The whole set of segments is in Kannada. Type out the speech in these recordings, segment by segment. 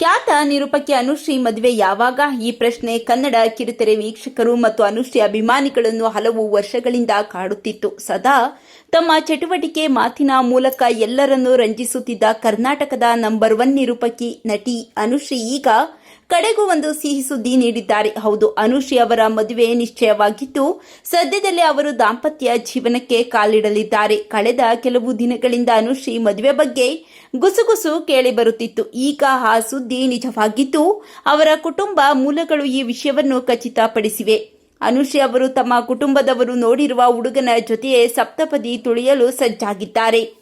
ಖ್ಯಾತ ನಿರೂಪಕಿ ಅನುಶ್ರೀ ಮದುವೆ ಯಾವಾಗ? ಈ ಪ್ರಶ್ನೆ ಕನ್ನಡ ಕಿರುತೆರೆ ವೀಕ್ಷಕರು ಮತ್ತು ಅನುಶ್ರೀ ಅಭಿಮಾನಿಗಳನ್ನು ಹಲವು ವರ್ಷಗಳಿಂದ ಕಾಡುತ್ತಿತ್ತು. ಸದಾ ತಮ್ಮ ಚಟುವಟಿಕೆ ಮಾತಿನ ಮೂಲಕ ಎಲ್ಲರನ್ನೂ ರಂಜಿಸುತ್ತಿದ್ದ ಕರ್ನಾಟಕದ ನಂಬರ್ ಒನ್ ನಿರೂಪಕಿ ನಟಿ ಅನುಶ್ರೀ ಈಗ ಕಡೆಗೂ ಒಂದು ಸಿಹಿ ಸುದ್ದಿ ನೀಡಿದ್ದಾರೆ. ಹೌದು, ಅನುಶ್ರೀ ಅವರ ಮದುವೆ ನಿಶ್ಚಯವಾಗಿದ್ದು, ಸದ್ಯದಲ್ಲೇ ಅವರು ದಾಂಪತ್ಯ ಜೀವನಕ್ಕೆ ಕಾಲಿಡಲಿದ್ದಾರೆ. ಕಳೆದ ಕೆಲವು ದಿನಗಳಿಂದ ಅನುಶ್ರೀ ಮದುವೆ ಬಗ್ಗೆ ಗುಸುಗುಸು ಕೇಳಿ ಬರುತ್ತಿತ್ತು. ಈಗ ಆ ಸುದ್ದಿ ನಿಜವಾಗಿದ್ದು, ಅವರ ಕುಟುಂಬ ಮೂಲಗಳು ಈ ವಿಷಯವನ್ನು ಖಚಿತಪಡಿಸಿವೆ. ಅನುಶ್ರೀ ಅವರು ತಮ್ಮ ಕುಟುಂಬದವರು ನೋಡಿರುವ ಹುಡುಗನ ಜೊತೆಯೇ ಸಪ್ತಪದಿ ತುಳಿಯಲು ಸಜ್ಜಾಗಿದ್ದಾರೆ.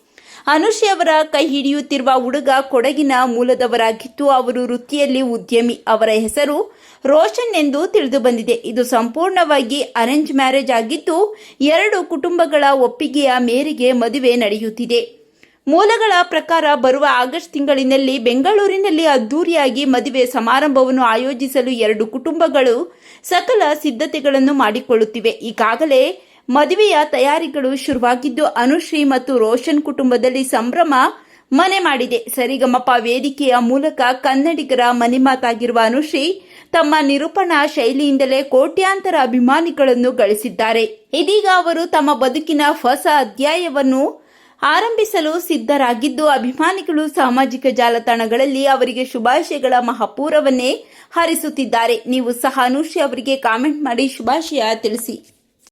ಅವರ ಕೈ ಹಿಡಿಯುತ್ತಿರುವ ಹುಡುಗ ಕೊಡಗಿನ ಮೂಲದವರಾಗಿದ್ದು ಅವರು ವೃತ್ತಿಯಲ್ಲಿ ಉದ್ಯಮಿ. ಅವರ ಹೆಸರು ರೋಷನ್ ಎಂದು ತಿಳಿದು ಬಂದಿದೆ. ಇದು ಸಂಪೂರ್ಣವಾಗಿ ಅರೇಂಜ್ ಮ್ಯಾರೇಜ್ ಆಗಿದ್ದು ಎರಡು ಕುಟುಂಬಗಳ ಒಪ್ಪಿಗೆಯ ಮೇರೆಗೆ ಮದುವೆ ನಡೆಯುತ್ತಿದೆ. ಮೂಲಗಳ ಪ್ರಕಾರ ಬರುವ ಆಗಸ್ಟ್ ತಿಂಗಳಿನಲ್ಲಿ ಬೆಂಗಳೂರಿನಲ್ಲಿ ಅದ್ದೂರಿಯಾಗಿ ಮದುವೆ ಸಮಾರಂಭವನ್ನು ಆಯೋಜಿಸಲು ಎರಡು ಕುಟುಂಬಗಳು ಸಕಲ ಸಿದ್ಧತೆಗಳನ್ನು ಮಾಡಿಕೊಳ್ಳುತ್ತಿವೆ. ಈಗಾಗಲೇ ಮದುವೆಯ ತಯಾರಿಗಳು ಶುರುವಾಗಿದ್ದು ಅನುಶ್ರೀ ಮತ್ತು ರೋಷನ್ ಕುಟುಂಬದಲ್ಲಿ ಸಂಭ್ರಮ ಮನೆ ಮಾಡಿದೆ. ಸರಿಗಮಪ ವೇದಿಕೆಯ ಮೂಲಕ ಕನ್ನಡಿಗರ ಮನೆ ಮಾತಾಗಿರುವ ಅನುಶ್ರೀ ತಮ್ಮ ನಿರೂಪಣಾ ಶೈಲಿಯಿಂದಲೇ ಕೋಟ್ಯಾಂತರ ಅಭಿಮಾನಿಗಳನ್ನು ಗಳಿಸಿದ್ದಾರೆ. ಇದೀಗ ಅವರು ತಮ್ಮ ಬದುಕಿನ ಹೊಸ ಅಧ್ಯಾಯವನ್ನು ಆರಂಭಿಸಲು ಸಿದ್ಧರಾಗಿದ್ದು, ಅಭಿಮಾನಿಗಳು ಸಾಮಾಜಿಕ ಜಾಲತಾಣಗಳಲ್ಲಿ ಅವರಿಗೆ ಶುಭಾಶಯಗಳ ಮಹಾಪೂರವನ್ನೇ ಹರಿಸುತ್ತಿದ್ದಾರೆ. ನೀವು ಸಹ ಅನುಶ್ರೀ ಅವರಿಗೆ ಕಾಮೆಂಟ್ ಮಾಡಿ ಶುಭಾಶಯ ತಿಳಿಸಿ.